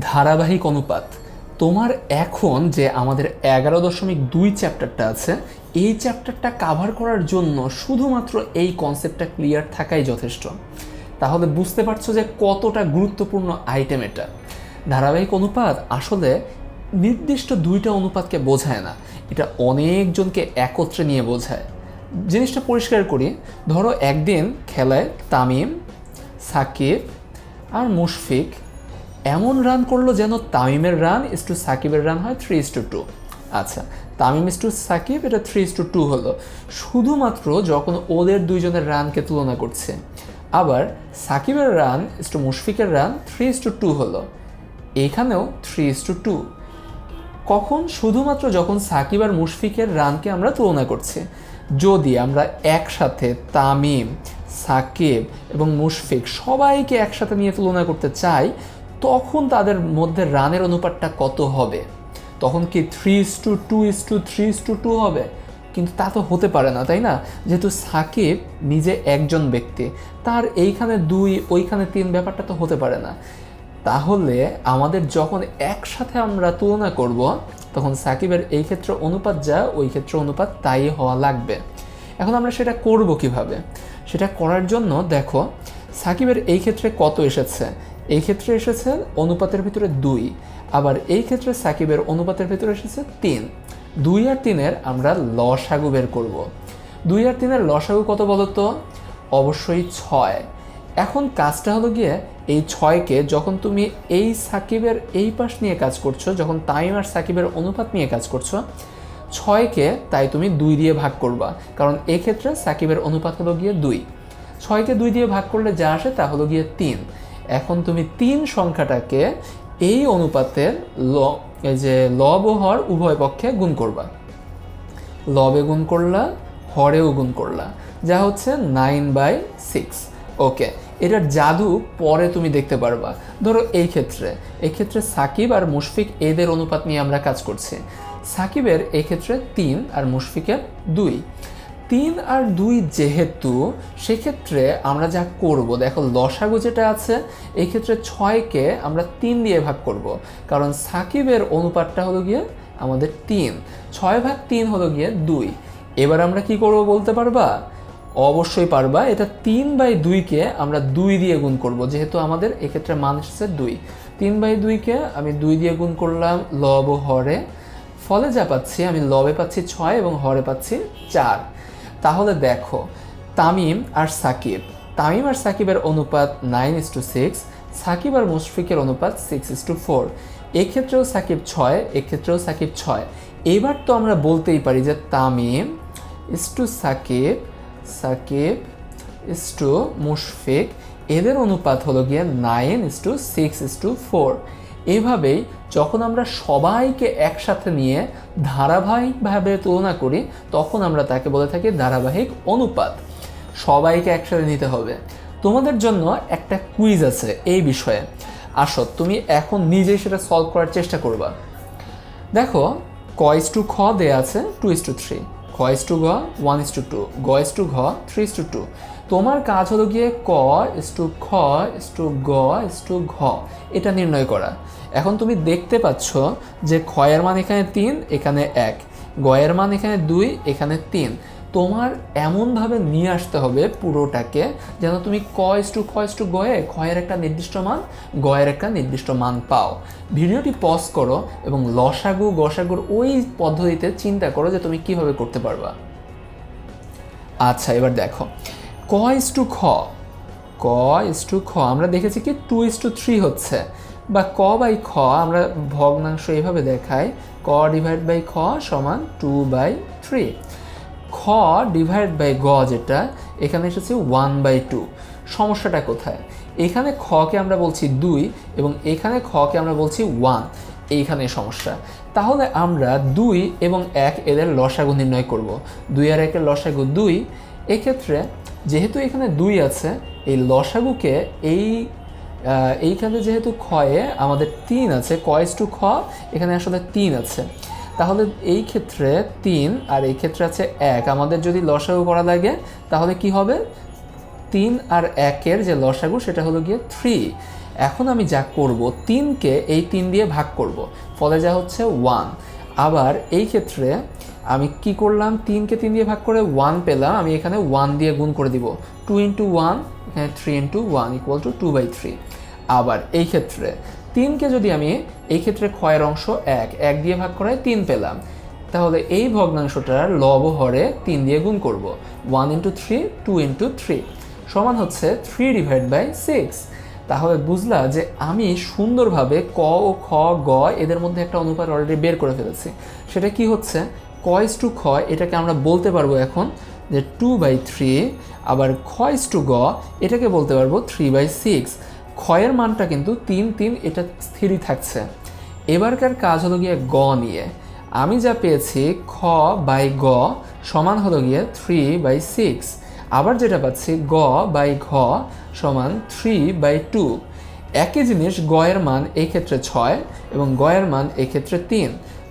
ধারাবাহিক অনুপাত। তোমার এখন যে আমাদের এগারো দশমিক দুই চ্যাপ্টারটা আছে, এই চ্যাপ্টারটা কাভার করার জন্য শুধুমাত্র এই কনসেপ্টটা ক্লিয়ার থাকাই যথেষ্ট। তাহলে বুঝতে পারছ যে কতটা গুরুত্বপূর্ণ আইটেম এটা। ধারাবাহিক অনুপাত আসলে নির্দিষ্ট দুইটা অনুপাতকে বোঝায় না। এটা অনেকজনকে একত্রে নিয়ে বোঝায়। জিনিসটা পরিষ্কার করি, ধরো একদিন খেলায় তামিম, সাকিব আর মুশফিক এমন রান করল যেন তামিমের রান ইস টু সাকিবের রান হয় থ্রি ইস টু টু আচ্ছা তামিম ইস টু সাকিব, এটা থ্রি ইস টু টু হলো। শুধুমাত্র যখন ওদের দুইজনের রানকে তুলনা করছে। আবার সাকিবের run is to মুশফিকের run three is to two হলো। এখানেও থ্রি ইস টু টু কখন? শুধুমাত্র যখন সাকিব আর মুশফিকের রানকে আমরা তুলনা করছি। যদি আমরা একসাথে তামিম, সাকিব এবং মুশফিক সবাইকে একসাথে নিয়ে তুলনা করতে চাই তখন তাদের মধ্যে রানের অনুপাতটা কত হবে? তখন কি three is to two is to three is to two হবে? কিন্তু তা তো হতে পারে না, তাই না? যেহেতু সাকিব নিজে একজন ব্যক্তি, তার এইখানে দুই, ওইখানে তিন ব্যাপারটা তো হতে পারে না। তাহলে আমাদের যখন একসাথে আমরা তুলনা করব, তখন সাকিবের এই ক্ষেত্রে অনুপাত যা, ওই ক্ষেত্রে অনুপাত তাই হওয়া লাগবে। এখন আমরা সেটা করব কীভাবে? সেটা করার জন্য দেখো, সাকিবের এই ক্ষেত্রে কত এসেছে? এই ক্ষেত্রে এসেছে অনুপাতের ভিতরে দুই, আবার এই ক্ষেত্রে সাকিবের অনুপাতের ভিতরে এসেছে তিন। দুই আর তিনের আমরা লসাগু বের করব। দুই আর তিনের লসাগু কত বলো তো অবশ্যই ছয়। এখন কাজটা হলো গিয়ে এই ছয়কে যখন তুমি এই সাকিবের এই পাশ নিয়ে কাজ করছ, যখন তাইম আর সাকিবের অনুপাত নিয়ে কাজ করছ, ছয়কে তাই তুমি দুই দিয়ে ভাগ করবা। কারণ এক্ষেত্রে সাকিবের অনুপাত হলো গিয়ে দুই। ছয়কে দুই দিয়ে ভাগ করলে যা আসে তা হলো গিয়ে তিন। এখন তুমি তিন সংখ্যাটাকে এই অনুপাতের ল যে লব ও হর উভয় পক্ষে গুণ করবা। লবে গুণ করলা, হরেও গুণ করলা। যা হচ্ছে নাইন বাই সিক্স। ওকে, এটার জাদু পরে তুমি দেখতে পারবা। ধরো এই ক্ষেত্রে এই ক্ষেত্রে সাকিব আর মুশফিক এদের অনুপাত নিয়ে আমরা কাজ করছি। সাকিবের এই ক্ষেত্রে তিন আর মুশফিকের দুই। তিন আর দুই যেহেতু, সেক্ষেত্রে আমরা যা করব, দেখো লসাগু যেটা আছে এই ক্ষেত্রে ছয়কে আমরা তিন দিয়ে ভাগ করব। কারণ সাকিবের অনুপাতটা হলো গিয়ে আমাদের তিন। ছয় ভাগ তিন হলো গিয়ে দুই। এবার আমরা কি করব বলতে পারবা? অবশ্যই পারবা, এটা তিন বাই দুইকে আমরা দুই দিয়ে গুণ করব, যেহেতু আমাদের এক্ষেত্রে মান এসেছে দুই। তিন বাই দুইকে আমি দুই দিয়ে গুণ করলাম লব হরে। ফলে যা পাচ্ছি, আমি লবে পাচ্ছি ছয় এবং হরে পাচ্ছি চার। তাহলে দেখো, তামিম আর সাকিব। তামিম আর সাকিবের অনুপাত nine is to six Sakib আর মুশফিকের অনুপাত সিক্স ইস টু ফোর এক্ষেত্রেও সাকিব ছয়, এক্ষেত্রেও সাকিব ছয়। এবার তো আমরা বলতেই পারি যে Tamim is to Sakib Sakib is to Mushfiq. এদের অনুপাত হলো গিয়ে nine is to six is to four এভাবেই যখন আমরা সবাইকে একসাথে নিয়ে ধারাবাহিকভাবে তুলনা করি, তখন আমরা তাকে বলে থাকি ধারাবাহিক অনুপাত। সবাইকে একসাথে নিতে হবে। তোমাদের জন্য একটা কুইজ আছে এই বিষয়ে। আসো, তুমি এখন নিজেই সেটা সলভ করার চেষ্টা করবা। দেখো ক ইস টু খ দেয়া আছে, টু ইস টু থ্রি। খ ইস টু ঘ ওয়ান ইস টু টু গ ইস টু ঘ থ্রি ইস টু টু তোমার কাজ হলো গিয়ে ক ইস টু খ ইস টু গ ইস টু ঘ, এটা নির্ণয় করা। এখন তুমি দেখতে পাচ্ছ যে খয়ের মান এখানে তিন, এখানে এক। গয়ের মান এখানে দুই, এখানে তিন। তোমার এমনভাবে নিয়ে আসতে হবে পুরোটাকে যেন তুমি ক টু খ টু গয়ে খয়ের একটা নির্দিষ্ট মান, গয়ের একটা নির্দিষ্ট মান পাও। ভিডিওটি পজ করো এবং লসাগু, গসাগুর ওই পদ্ধতিতে চিন্তা করো যে তুমি কীভাবে করতে পারবা। আচ্ছা এবার দেখো। ক ইস টু খ। ক ইস টু খ, আমরা দেখেছি কি টু ইস টু থ্রি হচ্ছে। বা ক বাই খ আমরা ভগ্নাংশ এইভাবে দেখাই। ক ডিভাইড বাই খ সমান two by three. Divide by গ যেটা, এখানে এসেছে ওয়ান বাই টু সমস্যাটা কোথায়? এখানে খকে আমরা বলছি দুই এবং এখানে খকে আমরা বলছি ওয়ান এইখানে সমস্যা। তাহলে আমরা দুই এবং এক এদের লসাগু নির্ণয় করব। দুই আর একের লসাগু দুই। এক্ষেত্রে যেহেতু এখানে দুই আছে, এই লসাগুকে এই এইখানে যেহেতু ক্ষয়ে আমাদের তিন আছে কয়েস টু খ, এখানে আসলে তিন আছে। তাহলে এই ক্ষেত্রে তিন আর এই ক্ষেত্রে আছে এক। আমাদের যদি লসাগু করা লাগে, তাহলে কি হবে? তিন আর একের যে লসাগু, সেটা হলো গিয়ে থ্রি এখন আমি যা করব, তিনকে এই তিন দিয়ে ভাগ করব। ফলে যা হচ্ছে ওয়ান আবার এই ক্ষেত্রে আমি কি করলাম? তিনকে তিন দিয়ে ভাগ করে ওয়ান পেলাম। আমি এখানে ওয়ান দিয়ে গুণ করে দিব। টু ইন্টু ওয়ান এখানে three into one equal to two by three আবার এই ক্ষেত্রে তিনকে যদি আমি এই ক্ষেত্রে ক্ষয়ের অংশ এক এক দিয়ে ভাগ করায় তিন পেলাম, তাহলে এই ভগ্নাংশটার লব হরে তিন দিয়ে গুণ করব। One into three, two into three. সমান হচ্ছে থ্রি ডিভাইড বাই সিক্স। তাহলে বুঝলা যে আমি সুন্দরভাবে ক ও খ, গ এদের মধ্যে একটা অনুপাত অলরেডি বের করে ফেলেছি। সেটা কি হচ্ছে? ক ইস টু খ, এটাকে আমরা বলতে পারব এখন যে টু বাই থ্রি আবার খ ইস টু গ, এটাকে বলতে পারব থ্রি বাই সিক্স ক্ষয়ের মানটা কিন্তু তিন তিন এটা স্থিরই থাকছে। এবারকার কাজ হলো গিয়ে গ নিয়ে। আমি যা পেয়েছি, খ বাই গ সমান হলো গিয়ে থ্রি বাই সিক্স আবার যেটা পাচ্ছি, গ বাই ঘ সমান থ্রি বাই টু একই জিনিস গয়ের মান এই ক্ষেত্রে ছয় এবং গয়ের মান এই ক্ষেত্রে তিন।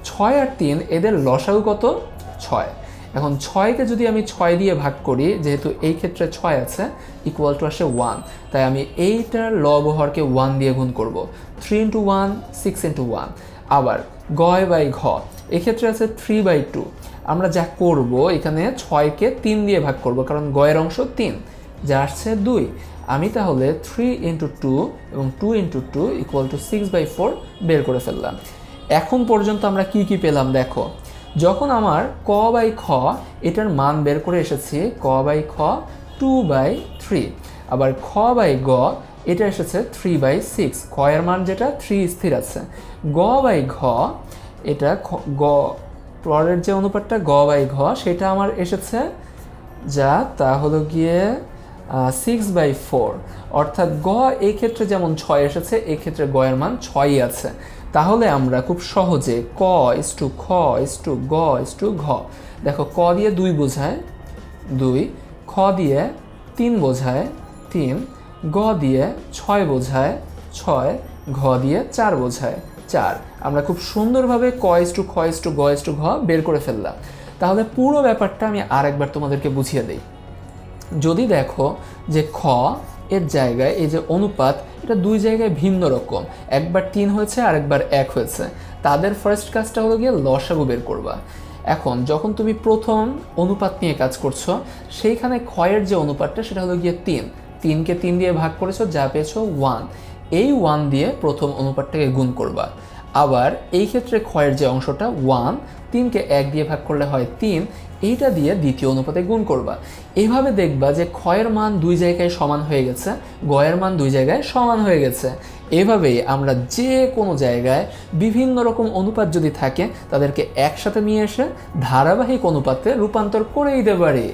ছয় আর তিন, এদের লসাগু কত? ছয়। এখন ছয়কে যদি আমি ছয় দিয়ে ভাগ করি, যেহেতু এই ক্ষেত্রে ছয় আছে ইকুয়াল টু আসে ওয়ান তাই আমি এইটার লবহরকে ওয়ান দিয়ে গুণ করব। Three into one six into one আবার গয় বাই ঘ, এক্ষেত্রে আছে থ্রি বাই টু আমরা যা করব, এখানে ছয়কে তিন দিয়ে ভাগ করব, কারণ গয়ের অংশ তিন। যা আসছে দুই। আমি তাহলে থ্রি ইন্টু টু এবং two into two equal to six by four বের করে ফেললাম। এখন পর্যন্ত আমরা কি কি পেলাম, দেখো। যখন আমার ক বাই খ, এটার মান বের করে এসেছি ক বাই খ টু বাই থ্রি আবার খ বাই গ, এটা এসেছে থ্রি বাই সিক্স খ এর মান যেটা থ্রি স্থির আছে। গ বাই ঘ, এটা গ, পরের যে অনুপাতটা গ বাই ঘ, সেটা আমার এসেছে যা তা হলো গিয়ে সিক্স বাই ফোর অর্থাৎ গ এই ক্ষেত্রে যেমন ছয় এসেছে এই ক্ষেত্রে গ এর মান ছয়ই আছে। তাহলে আমরা খুব সহজে ক ইস টু খ ইস টু গ ইস টু ঘ। দেখো, ক দিয়ে দুই বোঝায়, দুই। খ দিয়ে তিন বোঝায়, তিন। গ দিয়ে ছয় বোঝায়, ছয়। ঘ দিয়ে চার বোঝায়, চার। আমরা খুব সুন্দরভাবে ক ইস টু খ ইস টু গ ইস টু ঘ বের করে ফেললাম। তাহলে পুরো ব্যাপারটা আমি আরেকবার তোমাদেরকে বুঝিয়ে দিই। যদি দেখো যে খ এর জায়গায় এই যে অনুপাত, এটা দুই জায়গায় ভিন্ন রকম। একবার তিন হয়েছে আর একবার এক হয়েছে। তাদের ফার্স্ট কাজটা হলো গিয়ে লসাগু বের করবা। এখন যখন তুমি প্রথম অনুপাত নিয়ে কাজ করছ, সেইখানে ক্ষয়ের যে অনুপাতটা, সেটা হলো গিয়ে তিন। তিনকে তিন দিয়ে ভাগ করেছ, যা পেয়েছ ওয়ান এই ওয়ান দিয়ে প্রথম অনুপাতটাকে গুণ করবা। আবার এই ক্ষেত্রে ক্ষয়ের যে অংশটা ওয়ান তিনকে এক দিয়ে ভাগ করলে হয় তিন। এইটা দিয়ে দ্বিতীয় অনুপাতে গুণ করবা। এইভাবে দেখবা যে ক্ষয়ের মান দুই জায়গায় সমান হয়ে গেছে, গয়ের মান দুই জায়গায় সমান হয়ে গেছে। এভাবেই আমরা যে কোনো জায়গায় বিভিন্ন রকম অনুপাত যদি থাকে, তাদেরকে একসাথে নিয়ে এসে ধারাবাহিক অনুপাতে রূপান্তর করেই দিতে পারি।